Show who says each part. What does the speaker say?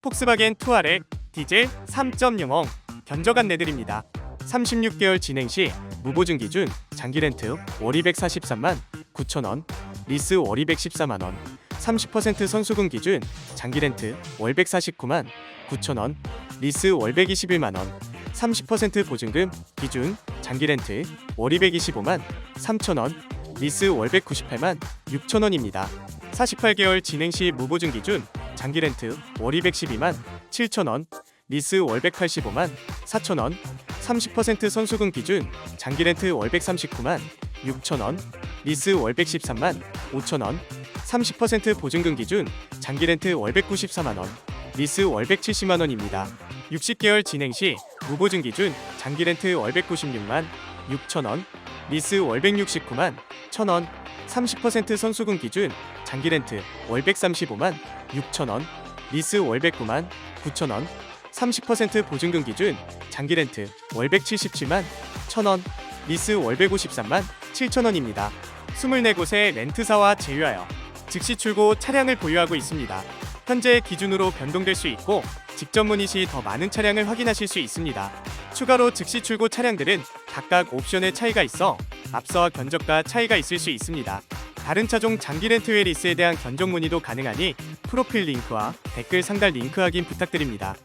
Speaker 1: 폭스바겐 투아렉 디젤 3.0엉 견적 안 내드립니다. 36개월 진행 시 무보증 기준 장기 렌트 월 243만 9천원, 리스 월 214만원, 30% 선수금 기준 장기 렌트 월 149만 9천원, 리스 월 121만원, 30% 보증금 기준 장기 렌트 월 225만 3천원, 리스 월 198만 6천원입니다. 48개월 진행 시 무보증 기준 장기 렌트 월 212만 7천원, 리스 월 185만 4천원, 30% 선수금 기준 장기 렌트 월 139만 6천원, 리스 월 113만 5천원, 30% 보증금 기준 장기 렌트 월 194만원, 리스 월 170만원입니다. 60개월 진행 시 무보증 기준 장기 렌트 월 196만 6천원, 리스 월 169만 1천원, 30% 선수금 기준 장기 렌트 월 135만 6천원, 리스 월 109만 9천원, 30% 보증금 기준 장기 렌트 월 177만 1천원, 리스 월 153만 7천원입니다. 24곳의 렌트사와 제휴하여 즉시 출고 차량을 보유하고 있습니다. 현재 기준으로 변동될 수 있고 직접 문의 시 더 많은 차량을 확인하실 수 있습니다. 추가로 즉시 출고 차량들은 각각 옵션의 차이가 있어 앞서와 견적과 차이가 있을 수 있습니다. 다른 차종 장기 렌트 외 리스에 대한 견적 문의도 가능하니 프로필 링크와 댓글 상단 링크 확인 부탁드립니다.